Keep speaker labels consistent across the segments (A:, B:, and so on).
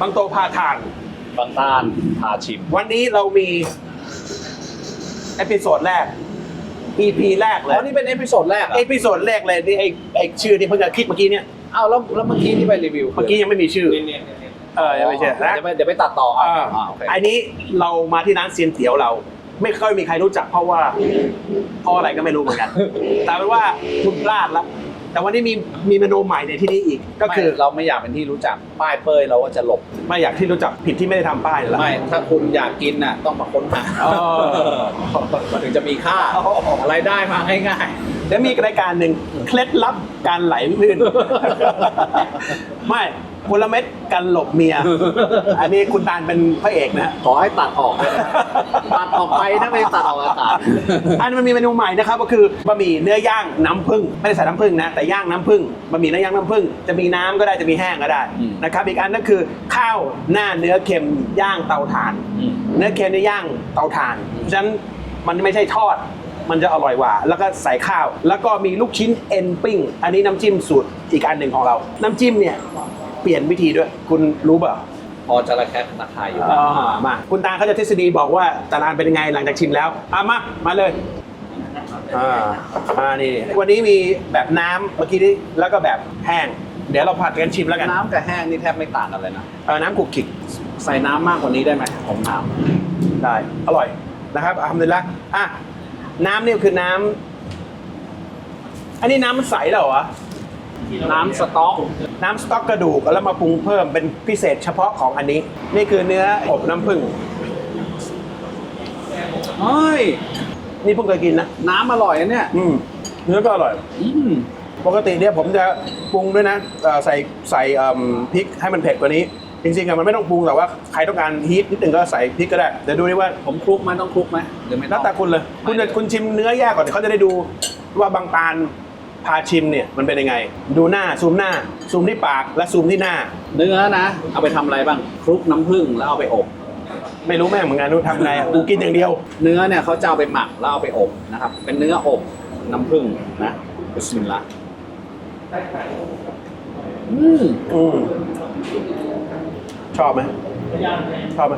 A: บางโตพาทาน
B: บางต้านพาชิม
A: วันนี้เรามีเอพิโซดแรก EP แรกเล
B: อ๋
A: ย
B: อนี่เป็นเอพิโซดแรกเหร
A: เอ
B: อะ
A: พิโซดแรกเลยที่ไอไอชื่อที่เพิ่งจะคิดเมื่อกี้เนี่ย
B: อ้าวแล้วแล้วเมื่อกี้ที่ไปรีวิว
A: เมื่อกี้ยังไม่มีชื่อ เออยังไม่ใช่นะ
B: เดี๋ยวไปเดี๋ยวไปตัดต่อ
A: อ่า
B: อ่าโอเค
A: อันนี้เรามาที่ร้านเซียนเตี๋ยวเรา ไม่ค่อยมีใครรู้จักเพราะว่าเพราะอะไรก็ไม่รู้เหมือนกัน แต่เป็นว่าคุณพลาดละ แต่วันนี้มีมีเมนูใหม่ในที่นี้อีก ก็คือ
B: ไม่เราไม่อยากเป็นที่รู้จักป้ายเป้ยเราก็จะหลบ
A: ไม่อยากที่รู้จักผิดที่ไม่ได้ทำป้ายนั่นแหละ
B: ไม่ ถ้าคุณอยากกินน่ะต้องมาค้นหา
A: เออ
B: มันถึงจะมีค่าอะไรได้มาง่าย
A: เดี๋ยวมีรายการหนึ่งเคล็ดลับการไหลลื่น ไม่ คนละเม็ดกันหลบเมีย อันนี้คุณตาลเป็นพระเอกนะฮะ
B: ๆขอให้ตัดออกเลยนะตัดออกไปนะไม่ตัดออกอากาศ
A: อันนี้มันมีเมนูใหม่นะครับ ก็คือบะหมี่เนื้อย่างน้ำผึ้งไม่ได้ใส่น้ำผึ้งนะแต่ย่างน้ำผึ้งบะหมี่เนื้อย่างน้ำผึ้งจะมีน้ำก็ได้จะมีแห้งก็ได้
B: อืม
A: นะครับอีกอันก็คือข้าวหน้าเนื้อเค็มย่างเตาถ่าน
B: อืม
A: เนื้อเค็มในย่างเตาถ่านเพราะฉะนั้นมันไม่ใช่ทอด มันจะอร่อยกว่า แล้วก็ใส่ข้าว แล้วก็มีลูกชิ้นเอ็นปิ้ง อันนี้น้ำจิ้มสูตรอีกอันหนึ่งของเรา น้ำจิ้มเนี่ย เปลี่ยนวิธีด้วย คุณรู้เปล่า
B: พอจะระแคะระคายอยู่
A: อ่ามา คุณตาเขาจะทฤษฎีบอกว่าตารางเป็นยังไงหลังจากชิมแล้วอะมา มาเลย อ่ามานี่วันนี้มีแบบน้ำเมื่อกี้นี้แล้วก็แบบแห้ง เดี๋ยวเราผัดกันชิมแล้วกัน
B: น้ำกับแห้งนี่แทบไม่ต่างกันเลยนะ
A: เออน้ำกุกกิก
B: ใส่น้ำมากกว่านี้ได้ไหมผมถาม
A: ได้ อร่อยนะครับทำเลยละอะน้ำนี่คือน้ำอันนี้น้ำมันใสแล้วเหรอวะ
B: น้ำสต๊อก
A: น้ำสต๊อกกระดูกแล้วมาปรุงเพิ่มเป็นพิเศษเฉพาะของอันนี้ นี่คือเนื้ออบน้ำผึ้ง
B: เฮ้ย
A: นี่เพิ่งเคยกินนะ
B: น้ำอร่อยนะเนี่ย
A: อืมเนื้อก็อร่อย
B: อืม
A: ปกติเนี่ยผมจะปรุงด้วยนะเอ่อใส่ใส่เอิ่มพริกให้มันเผ็ดกว่านี้ จริงๆอะมันไม่ต้องปรุงแต่ว่าใครต้องการฮีทนิดหนึ่งก็ใส่พริกก็ได้เดี๋ยวดูดิว่า
B: ผมคลุกไหมต้องคลุกไหมหรือไม่ต้
A: แล้
B: อ
A: ว
B: ง
A: แต่คุณเลย คุณจะคุณชิมเนื้อแยกก่อนเดี๋ยวเขาจะได้ดูว่าบางตาล พาชิมเนี่ยมันเป็นยังไง ดูหน้าซูมหน้า ซูมที่ปากและซูมที่หน้า
B: เนื้อนะ เอาไปทำอะไรบ้างคลุกน้ำผึ้งแล้วเอาไปอบ
A: ไม่รู้แม่งเหมือนกันรู้ทำไงอะกูกินอย่างเดียว
B: เนื้อเนี่ยเขาจะเอาไปหมักแล้วเอาไปอบนะครับ เป็นเนื้ออบน้ำผึ้งนะบิสมิลลาห์อืม
A: อืมชอบไหมชอบไหม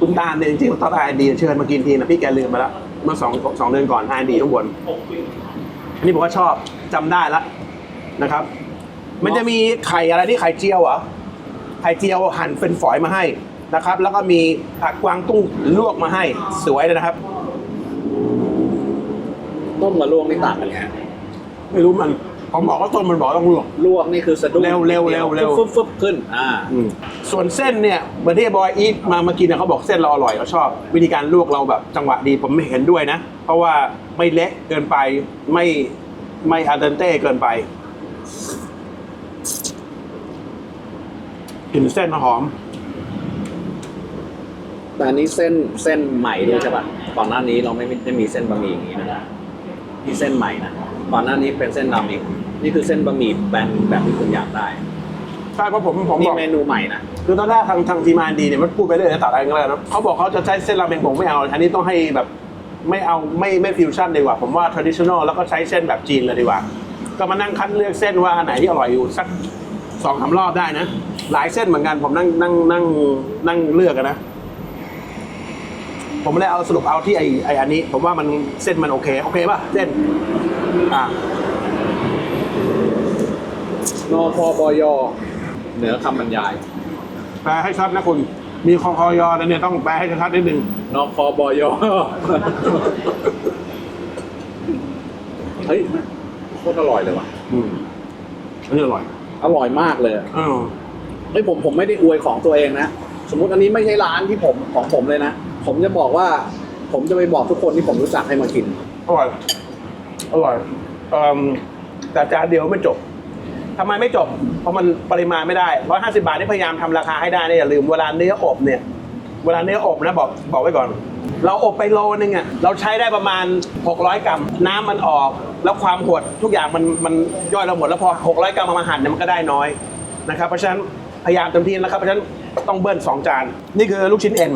A: คุณตาลเนี่ยจริงๆตอนไอดีเชิญมากินทีนะพี่แกลืมไปแล้วเมื่อสองสองเดือนก่อนไอดีข้างบน อันนี้ผมก็ชอบจำได้ละนะครับ มันจะมีไข่อะไรที่ไข่เจียวเหรอไข่เจียวหั่นเป็นฝอยมาให้นะครับ แล้วก็มีผักกวางตุ้งลวกมาให้สวยเลยนะครับ
B: ต้มกับลวกนี่ต่างกันไง
A: ไม่รู้มัน ผมบอกว่าต้นมันบอกต้องลวก
B: ลวกนี่คือสะดุ้ง
A: เร็วเร็วเร็วเร็ว
B: ฟึบฟึบขึ้นอ่า
A: อืมส่วนเส้นเนี่ยเหมือนที่บอยอีทมามากินเนี่ยเขาบอกเส้นเราอร่อยเขาชอบ วิธีการลวกเราแบบจังหวะดีผมไม่เห็นด้วยนะ เพราะว่าไม่เละเกินไปไม่ไม่อาเดนเต้เกินไปกลิ่นเส้นหอม
B: แต่อันนี้เส้นเส้นใหม่ด้วยใช่ป่ะก่อนหน้านี้เราไม่ไม่มีเส้นบะหมี่อย่างนี้นะนี่เส้นใหม่นะก่อนหน้านี้เป็นเส้นราเมง นี่คือเส้นบะหมี่แบนแบบที่คุณอยากได้
A: ใช่เพราะผมผม
B: นี่
A: บอก
B: เมนูใหม่นะ
A: คือตอนแรกทางทางทีมงานดีเนี่ยมันพูดไปเรื่อยนะตัดอะไรก็แล้วนะเขาบอกเขาจะใช้เส้นราเมงผมไม่เอา อันนี้ต้องให้แบบไม่เอาไม่ไม่ฟิวชั่นดีกว่า ผมว่า traditional แล้วก็ใช้เส้นแบบจีนเลยดีกว่า ก็มานั่งคัดเลือกเส้นว่าอันไหนที่อร่อยอยู่สักสองสามรอบได้นะ หลายเส้นเหมือนกันผมนั่งนั่งนั่งนั่งเลือกกันนะ ผมเลยเอาสรุปเอาที่ไอไออันนี้ ผมว่ามันเส้นมันโอเค โอเคป่ะเส้น อ่า
B: นอพอบอยอเหนือคำบรรยาย
A: แปลให้ชัดนะคุณ มีคอคอยอนะเนี่ยต้องแปลให้ชัดนิดนึง
B: นอพอบอยอเฮ้ยโคตรอร่อยเลยว่ะ
A: อืมอันนี้อร่อย
B: อร่อยมากเลยอะ
A: อ้าว
B: เฮ้ยผมผมไม่ได้อวยของตัวเองนะ สมมุติอันนี้ไม่ใช่ร้านที่ผมของผมเลยนะ ผมจะบอกว่า ผมจะไปบอกทุกคนที่ผมรู้จักให้มากิน
A: อร่อย อร่อยเอิ่มแต่จานเดียวไม่จบ ทำไมไม่จบ เพราะมันปริมาณไม่ได้ร้อยห้าสิบาทนี่พยายามทำราคาให้ได้เนี่ยอย่าลืมเวลาเนื้ออบเนี่ย เวลาเนื้ออบนะบอกบอกไว้ก่อน เราอบไปโลนึงอะเราใช้ได้ประมาณ 600 กรัม น้ำมันออก แล้วความหดทุกอย่างมันมันย่อยเราหมดแล้วพอ 600 กรัมเอามาหั่นเนี่ยมันก็ได้น้อยนะครับเพราะฉะนั้นพยายามเต็มที่นะครับเพราะฉะนั้นต้องเบิ้ลสองจานนี่คือลูกชิ้นเอ็น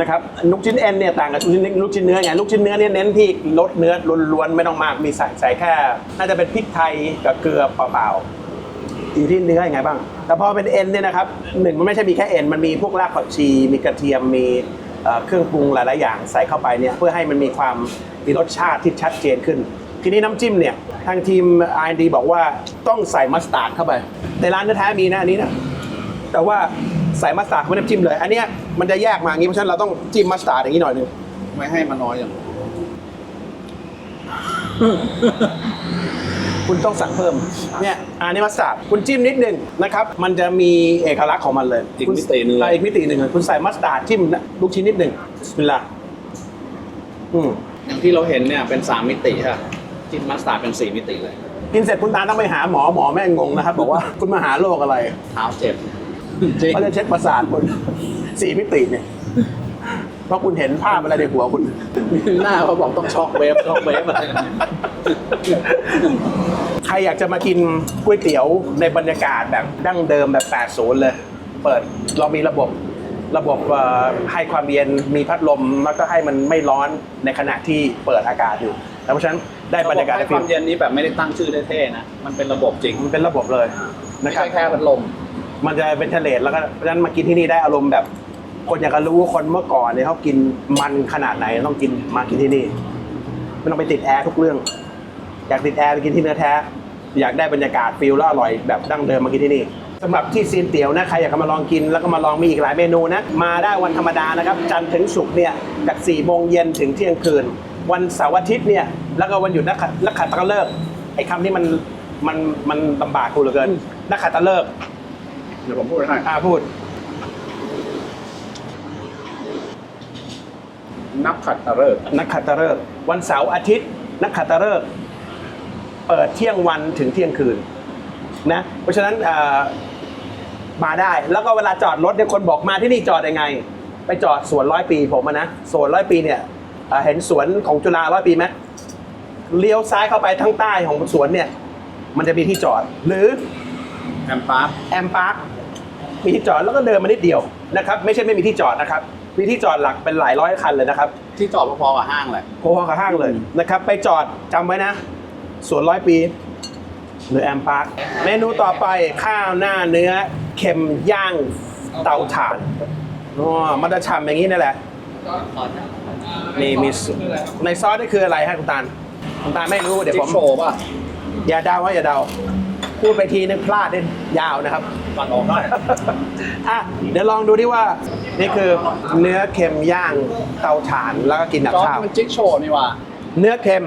A: นะครับลูกชิ้นเอ็นเนี่ยต่างกับลูกชิ้นลูกชิ้นเนื้อไงลูกชิ้นเนื้อเนี่ยเน้นที่ลดเนื้อล้วนๆไม่ต้องมากมีใส่ใส่แค่ น่าจะเป็นพริกไทยกับเกลือเปล่าๆ อยู่ที่เนื้อยังไงบ้าง แต่พอเป็นเอ็นเนี่ยนะครับหนึ่งมันไม่ใช่มีแค่เอ็นมันมีพวกรากผักชี มีกระเทียมมีเอ่อเครื่องปรุงหลาย ๆ อย่างใส่เข้าไปเนี่ยเพื่อให้มันมีความมีรสชาติที่ชัดเจนขึ้น ทีนี้น้ำจิ้มเนี่ยทางทีม R&D บอกว่าต้องใส่มัสตาร์ดเข้าไป ในร้านแท้ๆมีนะอันนี้นะแต่ว่าใส่มัสตาร์ดเข้าไปในน้ำจิ้มเลย อันเนี้ยมันจะแยกมาอย่างนี้เพราะฉะนั้นเราต้องจิ้มมัสตาร์ดอย่างนี้หน่อยหนึง
B: ไม่ให้มันน้อยอย่าง
A: คุณต้องสั่งเพิ่มเนี่ยอันนี้มัสตาร์ดคุณจิ้มนิดนึงนะครับมันจะมีเอกลักษณ์ของมันเลย
B: อีก
A: คุณ
B: มิติหนึงเล
A: อะ
B: ย
A: อีกมิติหนึ่งเลยคุณใส่มัสตาร์ดจิ้มนะลูกชิ้นนิดหนึ่งเวลาอืม
B: อย่างที่เราเห็นเนี่ยเป็นสามมิติค่ะจิ้มมัสตาร์ดเป็นสี่มิติเลย
A: กินเสร็จคุณตาต้องไปหาหมอหมอแม่งงงนะครับบอกว่าคุณมาหาโรคอะไร
B: เท้าเจ็บจริง
A: เขาจะเช็คประสาทคุณสี่มิติเนี่ยเพ ราะคุณเห็นภาพอะไรในหัวคุณ
B: หน้าเขาบอกต้องช็อกเวฟช็อกเวฟอะไร
A: ใครอยากจะมากินก๋วยเตี๋ยวในบรรยากาศแบบดั้งเดิมแบบ80เลย เปิดเรามีระบบระบบเอ่อให้ความเย็นมีพัดลมแล้วก็ให้มันไม่ร้อนในขณะที่เปิดอากาศอยู่แล้วเพราะฉะนั้นได้บรรยากาศ
B: ให้ความเย็นนี้แบบไม่ได้ตั้งชื่อเท่ๆนะ มันเป็นระบบจริง
A: มันเป็นระบบเลย
B: ไม่
A: นะครับ
B: ใช่แค่พัดลม
A: มันจะเป็นทะเลแล้วก็เพราะฉะนั้นมากินที่นี่ได้อารมณ์แบบ คนอยากจะรู้ว่าคนเมื่อก่อนเนี่ยเขากินมันขนาดไหนต้องกินมากินที่นี่ไม่ต้องไปติดแอร์ทุกเรื่อง อยากติดแอร์ไปกินที่เนื้อแท้ อยากได้บรรยากาศฟิลแล้วอร่อยแบบดั้งเดิมมากินที่นี่สำหรับที่ซีนเตี๋ยวนะใครอยากจะมาลองกินแล้วก็มาลองมีอีกหลายเมนูนะมาได้วันธรรมดานะครับ จันทร์ถึงศุกร์เนี่ยจาก4ี่โมงเย็นถึงเที่ยงคืน วันเสาร์อาทิตย์เนี่ยแล้วก็วันหยุดนักขัตนักขัตฤกษ์ไอ้คำนี้มันมันมันลำบากกูเหลือเกินนักขัตฤกษ์
B: เดี๋ยวผมพูดให้
A: อ่าพูด
B: นับขัดตะเริก
A: นักขัตฤกษ์วันเสาร์อาทิตย์ นักขัตฤกษ์เปิดเที่ยงวันถึงเที่ยงคืนนะเพราะฉะนั้นเอ่อมาได้แล้วก็เวลาจอดรถเนี่ยคนบอกมาที่นี่จอดยังไง ไปจอดสวนร้อยปีผมอะนะสวนร้อยปีเนี่ยเอ่อเห็นสวนของจุฬาร้อยปีไหมเลี้ยวซ้ายเข้าไปทั้งใต้ของสวนเนี่ย มันจะมีที่จอดหรือ
B: แอมปาร์ค
A: แอมพาร์คมีที่จอดแล้วก็เดินมานิดเดียวนะครับ ไม่ใช่ไม่มีที่จอดนะครับ มีที่จอดหลักเป็นหลายร้อยคันเลยนะครับ
B: ที่จอดพอๆกับห้างแหละ
A: พอๆกับห้างเลยนะครับ ไปจอดจำไว้นะสวนร้อยปี หรือแอมพาร์คเมนูต่อไปข้าวหน้าเนื้อเค็มย่างเตาถ่านอ๋อมันจะฉ่ำอย่างนี้นั่นแหละนี่มีซในซอสนี่คืออะไรฮะคุณตาลคุณตาลไม่รู้เดี๋ยว
B: จิ๊
A: ผ
B: ก
A: ม
B: โชว์ป่ะ
A: อย่าเดาว่าอย่าเดา พูดไปทีนึงพลาดเนี่ยยาวนะครับ
B: ตัดออกได้
A: อะเดี๋ยวลองดูดิว่า นี่คือเนื้อเค็มย่างเตาถ่านแล้วก็กินกับ
B: จอร์
A: ข้าว
B: จมันจิ๊กโชว์นี่ว่า
A: เนื้อเค็ม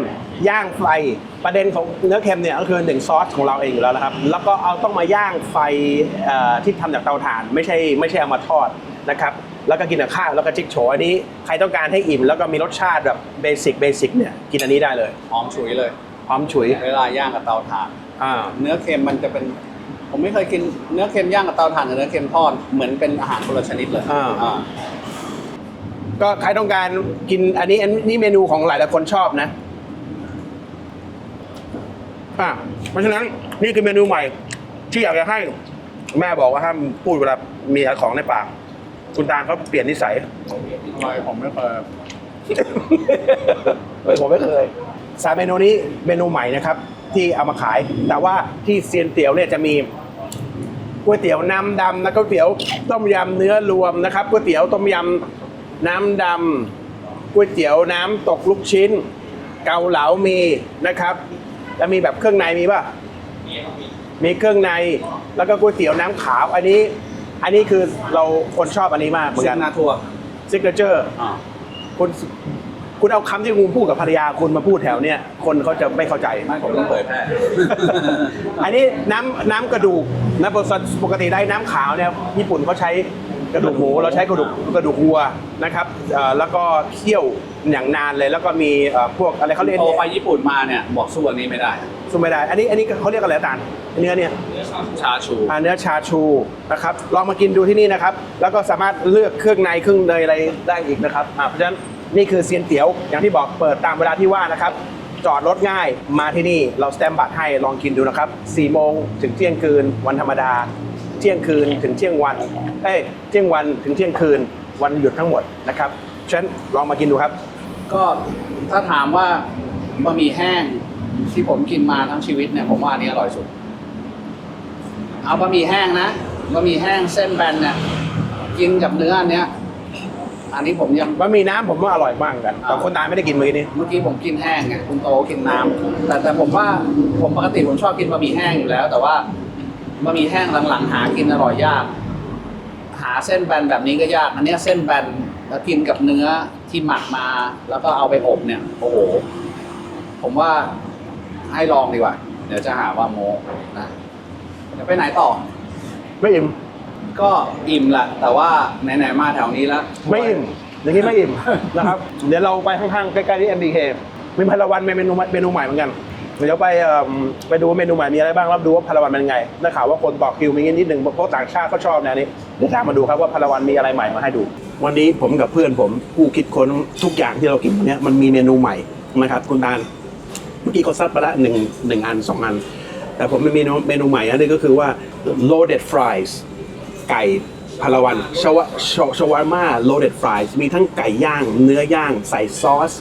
A: ย่างไฟประเด็นของเนื้อเค็มเนี่ยก็คือหนึ่งซอสของเราเองอยู่แล้วนะครับ แล้วก็เอาต้องมาย่างไฟเอ่อที่ทำจากเตาถ่านไม่ใช่ไม่ใช่เอามาทอดนะครับ แล้วก็กินกับข้าวแล้วก็จิ๊กโฉอันนี้ใครต้องการให้อิ่มแล้วก็มีรสชาติแบบเบสิกเบสิกเนี่ยกินอันนี้ได้เลย
B: หอมฉุยเลย
A: พร้อมฉุย
B: เวลาย่างกับเตาถ่าน
A: อ่า
B: เนื้อเค็มมันจะเป็น ผมไม่เคยกินเนื้อเค็มย่างกับเตาถ่านกับเนื้อเค็มทอดเหมือนเป็นอาหารคนละชนิดเลย
A: อ่า
B: อ่า
A: ก็ใครต้องการกินอันนี้อันนี้เมนูของหลายหลายๆคนชอบนะอะเพราะฉะนั้นนี่คือเมนูใหม่ ที่อยากจะให้ แม่บอกว่าห้ามพูดเวลามีของในปาก คุณตาเขาเปลี่ยนนิสัย
B: อะไรผมไม่เคย
A: เฮ้ยผมไม่เคยสามเมนูนี้เมนูใหม่นะครับ ที่เอามาขาย แต่ว่าที่เซียนเตี๋ยวเนี่ยจะมี ก๋วยเตี๋ยวน้ำดำนะก๋วยเตี๋ยวต้มยำเนื้อรวมนะครับก๋วยเตี๋ยวต้มยำน้ำดำก๋วยเตี๋ยวน้ำตกลูกชิ้น เกาเหลามีนะครับ แล้วมีแบบเครื่องในมีป่ะมีเครื่องในแล้วก็ก๋วยเตี๋ยวน้ำขาวอันนี้ อันนี้คือเราคนชอบอันนี้มากเหมือน
B: ซิ
A: กั
B: ก
A: น
B: นาทัวร์
A: ซิกเนเจอร์
B: อ่า
A: คุณ คุณเอาคำที่คุณพูดกับภรรยาคุณมาพูดแถวเนี้ยคนเขาจะไม่เข้าใจ
B: ไม่ผมต้องเผยแพร่
A: อันนี้น้ำน้ำกระดูกนะปกติปกติได้น้ำขาวเนี่ยญี่ปุ่นเขาใช้กระดูกหมูเราใช้กระดูกกระดูกวัวนะครับเอ่อแล้วก็เคี่ยวอย่างนานเลย แล้วก็มีเอ่อพวกอะไรเขาเรียก
B: โตไปญี่ปุ่นมาเนี่ยบอกสู้อันนี้ไม่ได้
A: สู้ไม่ได้ อันนี้อันนี้เขาเรียกอะไรอาจารย์เนื้อเนี่ย
B: ชาชู
A: อ่าเนื้อชาชูนะครับลองมากินดูที่นี่นะครับ แล้วก็สามารถเลือกเครื่องในเครื่องเนยอะไรได้อีกนะครับอ่าเพราะฉะนั้น นี่คือเซียนเตี๋ยว อย่างที่บอกเปิดตามเวลาที่ว่านะครับ จอดรถง่ายมาที่นี่เราสแตมป์บัตรให้ลองกินดูนะครับ4โมงถึงเที่ยงคืนวันธรรมดา เที่ยงคืนถึงเที่ยงวันเอ้ยเที่ยงวันถึงเที่ยงคืนวันหยุดทั้งหมดนะครับฉะนั้นลองมากินดูครับ
B: ก็ถ้าถามว่าบะหมี่แห้งที่ผมกินมาทั้งชีวิตเนี่ยผมว่าอันนี้อร่อยสุด
C: เอาบะหมี่แห้งนะบะหมี่แห้งเส้นแบนเนี่ยกินกับเนื้ออันเนี้ย อันนี้ผมยัง
A: บะหมี่น้ำผมว่าอร่อยมากกันแต่
C: อ่า
A: คนตายไม่ได้กินมื้อนี้
C: เมื่อกี้ผมกินแห้งไงคุณโตกินน้ำแต่แต่ผมว่าผมปกติผมชอบกินบะหมี่แห้งอยู่แล้ว แต่ว่าบะหมี่แห้งหลังๆ หากินอร่อยยาก หาเส้นแบนแบบนี้ก็ยาก อันเนี้ยเส้นแบนแล้วกินกับเนื้อที่หมักมา แล้วก็เอาไปอบเนี่ย โอ้โห ผมว่าให้ลองดีกว่า เดี๋ยวจะหาว่าโมนะเดี๋ยวไปไหนต่อ
A: ไม่อิ่ม
C: ก็อิ่มแหละแต่ว่าไหนๆมาแถวนี้แล้ว
A: ไม่อิ่มอย่างนี้ไม่อิ่มนะครับ เดี๋ยวเราไปข้างๆใกล้ๆที่ MBK มีพลวันเมนูเมนูใหม่เหมือนกัน เดี๋ยวไปเอิ่มไปดูว่าเมนูใหม่มีอะไรบ้างรับดูว่าพลวันเป็นไงได้ข่าวว่าคนต่อคิวมีนิดนึงเพราะต่างชาติเขาชอบแนวนี้เดี๋ยวตามมาดูครับว่าพลวันมีอะไรใหม่มาให้ดู วันนี้ผมกับเพื่อนผมผู้คิดค้นทุกอย่างที่เรากินวันนี้มันมีเมนูใหม่นะครับคุณตาลเมื่อกี้เขาซัดไปละหนึ่งหนึ่งอันสองอัน แต่ผมมีเมนูเมนูใหม่อันนึงก็คือว่า loaded fries ไก่พาราวันชาวชาวาม่า loaded fries มีทั้งไก่ย่าง เนื้อย่างใส่ซอส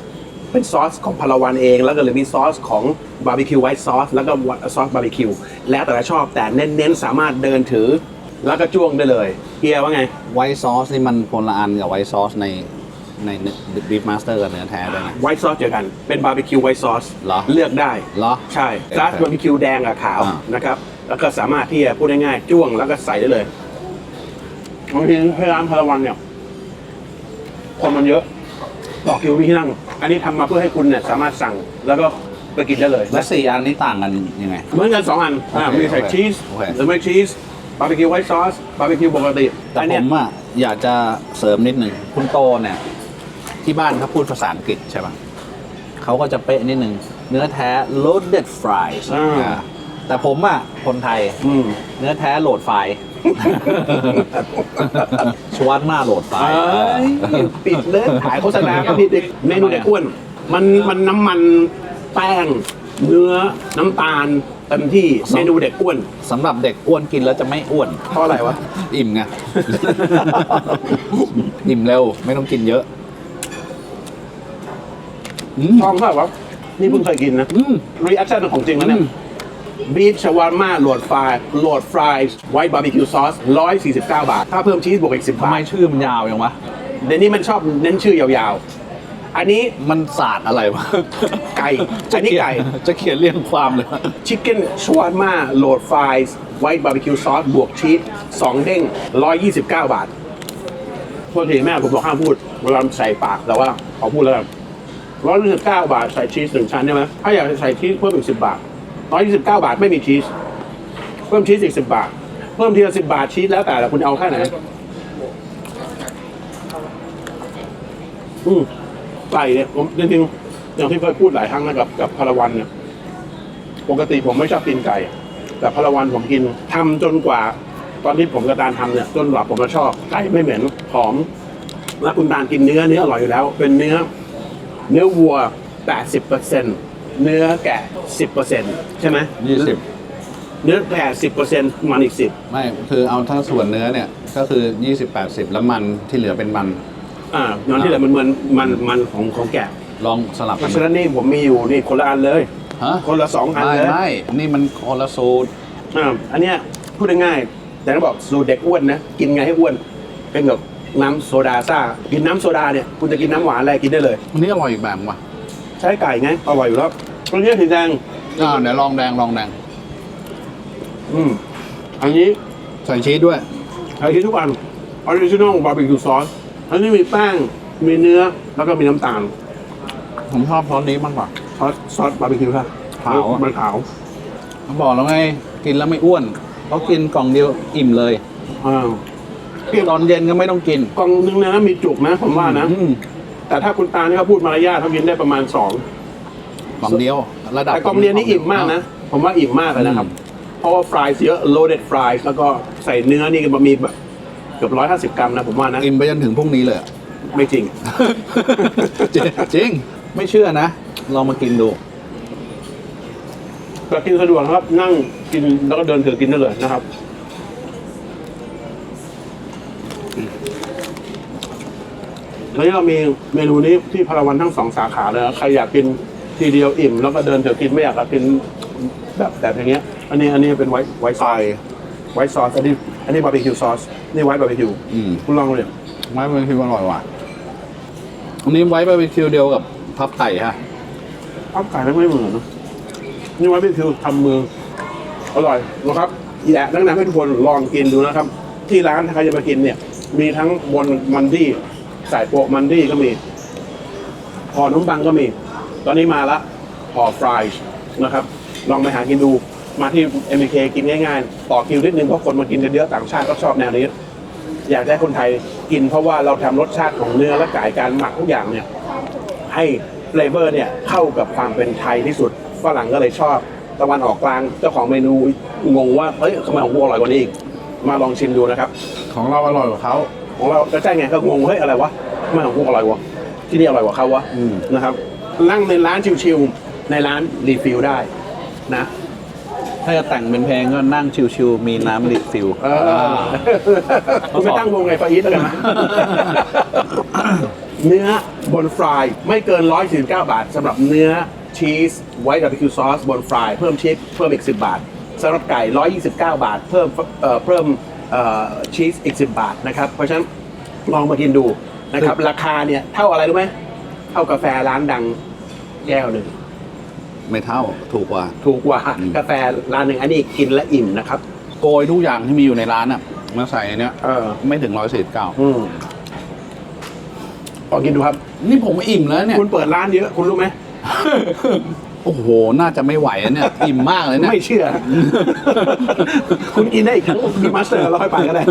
A: เป็นซอสของพาราวันเอง แล้วก็เลยมีซอสของบาร์บีคิวไวท์ซอสแล้วก็ซอสบาร์บีคิวแล้วแต่ละชอบแต่เน้นๆสามารถเดินถือ แล้วก็จ้วงได้เลยเฮียว่าไง
B: ไวท์ซอสนี่มันคนละอันกับไวท์ซอสในในบีฟมาสเตอร์กับเนื้อแท้ด้วยนะ
A: ไวท์ซอสเจอกันเป็นบาร์บีคิวไวท์ซอส
B: เหรอ
A: เลือกได้
B: เหรอ
A: ใช่ซอสบาร์บีคิวแดงกับขาว
B: อ่า
A: นะครับแล้วก็สามารถที่จะพูดง่ายๆจ้วงแล้วก็ใส่ได้เลย บางทีที่ร้านพาราวันเนี่ย คนมันเยอะต่อคิวมีที่นั่ง อันนี้ทำมาเพื่อให้คุณเนี่ยสามารถสั่งแล้วก็ไปกินได้เลย
B: และสี่อันนี้ต่างกันยังไง
A: เหมือนกันสองอันอ่า
B: โอเค
A: มีใส่
B: โอเค
A: ชีส
B: โอเค
A: หรือไม่ชีสบาร์บีคิวไวท์ซอสบาร์บีคิวปกติ
B: แต่
A: อัน
B: ผ
A: เนี้ย
B: มอะอยากจะเสริมนิดหนึ่งคุณโตเนี่ย ที่บ้านเขาพูดภาษาอังกฤษใช่ปะเขาก็จะเป๊ะนิดหนึ่งเนื้อแท้ loaded fries
A: อ่า
B: อ่าแต่ผมอะคนไทย
A: อืม
B: เนื้อแท้โหลดไฟล์ ชวัดมาโหลดไฟ
A: เอ้
B: ล์
A: ยปิดเลยขายโฆษณาก็ผิดอีกเมนูเด็กอ้วน มันมันน้ำมันแป้ง เนื้อน้ำตาลเต็มที่เมนูเด็กอ้วน
B: สำหรับเด็กอ้วนกินแล้วจะไม่อ้วน
A: เพราะอะไรวะ
B: อิ่มไง อิ่มเร็วไม่ต้องกินเยอะอืม
A: ชอบเปล่าวะนี่เพิ่งเคยกินนะ
B: อืม
A: รีแอคชั่นของจริงแล้วเนี่ย บีฟชาวาม่าโหลดฟรายโหลดฟรายไวท์บาร์บีคิวซอส149 บาท ถ้าเพิ่มชีสบวกอีก 10
B: ทำ
A: บา
B: ไม
A: ท
B: ชื่อมันยาวยังวะ
A: เดี๋ยวนี้มันชอบเน้นชื่อยาวๆ อันนี้
B: มันศาสตร์อะไรวะ
A: ไก่
B: จะ
A: อันนี้
B: เขีย
A: ไก่
B: จะเขียนเรียงความเลย
A: ชิคเก้นชวาม่าโหลดฟรายไวท์บาร์บีคิวซอสบวกชีส2เด้ง 129 บาทโทษทีแม่ผมบอกห้ามพูดเวลาใส่ปากแต่ว่าขอพูดแล้วกัน129 บาทใส่ชีสหนึ่งชั้นใช่ไหมถ้าอยากจะใส่ชีสเพิ่มอีก 10 บาท 129บาทไม่มีชีส เพิ่มชีสอีก10บาท เพิ่มทีละ10บาทชีสแล้วแต่ละคุณเอาแค่ไหน อืมไก่เนี่ยผมจริงๆอย่างที่เคยพูดหลายครั้งนะกับกับพาราวันเนี่ย ปกติผมไม่ชอบกินไก่ แต่พาราวันผมกินทำจนกว่า ตอนที่ผมกับตาลทำเนี่ยจนกว่าผมจะชอบไก่ไม่เหม็นหอมแล้วคุณตาลกินเนื้อเนื้ออร่อยอยู่แล้ว เป็นเนื้อ เนื้อวัว 80%เซ็นื้ อแกะ10%ใช่ไหม
B: ยี่สิบ
A: เนื้อแกะ10%มันอีก10
B: ไม่คือเอาถ้าส่วนเนื้อเนี่ยก็คือ20 80แล้วมันที่เหลือเป็นมัน
A: อ่าย้อนที่เหลือมันเหมือนมันมันของของแกะ
B: ลองสลับ
A: เพ
B: กัน
A: ราะฉะนั้นนี่ผมมีอยู่นี่คนละอันเลย
B: ฮะ
A: คนละสองอัน
B: ไม่
A: เลย
B: ไม่นี่มันคนละสูตร
A: อ่าอันเนี้ยพูดง่ายๆแต่ต้องบอกสูตรเด็กอ้วนนะกินไงให้อ้วนเป็นแบบน้ำโซดาซ่ากินน้ำโซดาเนี่ยคุณจะกินน้ำหวานอะไรกินได้เลย
B: อันนี้อร่อยอีกแบบว่ะ
A: ใช้ไก่ไงอร่อยอยู่แล้วตัวนี้สีแดง
B: อ่าเดี๋ยวลองแดงลองแดง
A: อืมอันนี้
B: ใส่ชีสด้วย
A: ใช้ที่ทุกอันออริจินอลบาร์บีคิวซอสอันนี้มีแป้งมีเนื้อแล้วก็มีน้ำตาล
B: ผมชอบซอสนี้มากกว่า
A: ซอสซอสบาร์บีคิวค่ะ
B: ขาวอะ
A: มันขาว
B: เขาบอกแล้วไงกินแล้วไม่อ้วนเพราะกินกล่องเดียวอิ่มเลย
A: อ่า
B: ตอนเย็นก็ไม่ต้องกิน
A: กล่องนึงเนยนะมีจุกนะผมว่านะ
B: อืม
A: แต่ถ้าคุณตานี่เขาพูดมารยาทเขากินได้ประมาณสอง
B: กล่องเดียว ระดับ
A: แต่กล่องเรียนนี่อิ่มมากนะ ผมว่าอิ่มมากเลยนะครับ เพราะว่าฟรายเยอะ loaded fries แล้วก็ใส่เนื้อนี่ก็มีแบบเกือบร้อยห้าสิบกรัมนะผมว่านะ
B: อิ่มไปจนถึงพรุ่งนี้เลยอะ
A: ไม่จริง
B: จริงจริงไม่เชื่อนะ ลองมากินดู
A: แต่กินสะดวกนะครับ นั่งกินแล้วก็เดินถือกินได้เลยนะครับ แล้วเรามีเมนูนี้ที่พาราวันทั้งสองสาขาเลยนะใครอยากกินทีเดียวอิ่ม แล้วก็เดินถือกินไม่อยากกินแบบแบบอย่างเงี้ย อันนี้อันนี้เป็นไวท์ไวท์ซ
B: ไก่
A: อยไวท์ซอสอันนี้อันนี้บาร์บีคิวซอสนี่ไวท์บาร์บีคิว
B: อืม
A: คุณลองดูเนี่ย
B: ไว้บาร์บีคิวอร่อยว่ะอันนี้ไว้บาร์บีคิวเดียวกับพับไก่ฮะ
A: ข้าวไก่ไม่ไม่เหมือนนะนี่ไวท์บาร์บีคิวทำมืออร่อยนะครับอยากแนะนำให้ทุกคนลองกินดูนะครับ ที่ร้านถ้าใครจะมากินเนี่ย มีทั้งบนมันดี้ใส่โปะมันดี้ก็มีห่อขนมปังก็มี ตอนนี้มาละห่อฟรายนะครับ ลองไปหากินดู มาที่ m อ k กินง่ายๆ ต่อคิวนิดนึงเพราะคนมากินเยอะต่างชาติก็ชอบแนวนี้ อยากได้คนไทยกินเพราะว่าเราทำรสชาติของเนื้อและไก่การหมักทุกอย่างเนี่ยให้เฟลเวอร์เนี่ยเข้ากับความเป็นไทยที่สุดฝรั่งก็เลยชอบตะวันออกกลางเจ้าของเมนูงงว่าเฮ้ยทำไมของกูอร่อยกว่านี้อีกมาลองชิมดูนะครับ
B: ของเราอร่อยกว่าเขา
A: ของเราก็ใช่ไงก็งงเฮ้ยอะไรวะทำไมของกูอร่อยวะที่นี่อร่อยกว่าเขาวะ
B: อืม
A: นะครับนั่งในร้านชิวๆในร้านรีฟิลได้นะ
B: ถ้าจะแต่งเป็นเพลงก็นั่งชิวๆมีน้ำรีฟิล
A: เออคุณไปตั้งวงไงฟาอีทแล้วกันนะเนื้อบนฟรายไม่เกิน 149 บาทสำหรับเนื้อชีสไวท์บาร์บีคิวซอสบนฟรายเพิ่มชีสเพิ่มอีก 10 บาทสำหรับไก่ 129 บาท เพิ่มเอ่อเพิ่มเอ่อ ชีสอีก 10 บาทนะครับ เพราะฉะนั้นลองมากินดูนะครับ ราคาเนี่ยเท่าอะไรรู้ไหมเท่ากาแฟร้านดังแก้วหนึ่ง
B: ไม่เท่าถูกกว่า
A: ถูกกว่า
B: อืม
A: กาแฟร้านหนึ่งอันนี้กินและอิ่มนะครับ
B: โกยทุกอย่างที่มีอยู่ในร้านอะมาใส่ในเนี้ย
A: เออ
B: ไม่ถึงร้อยสี่สิบเก้า
A: อืมลองกินดูครับ
B: นี่ผมอิ่มแล้วเนี่ย
A: คุณเปิดร้านเยอะ คุณรู้ไหม
B: โอ้โห น่าจะไม่ไหวแล้วเนี่ยอิ่มมากเลยเนี่ย
A: ไม่เชื่อ คุณกินได้อีกครั้งพี่มาสเตอร์เราค่อยไปก็ได้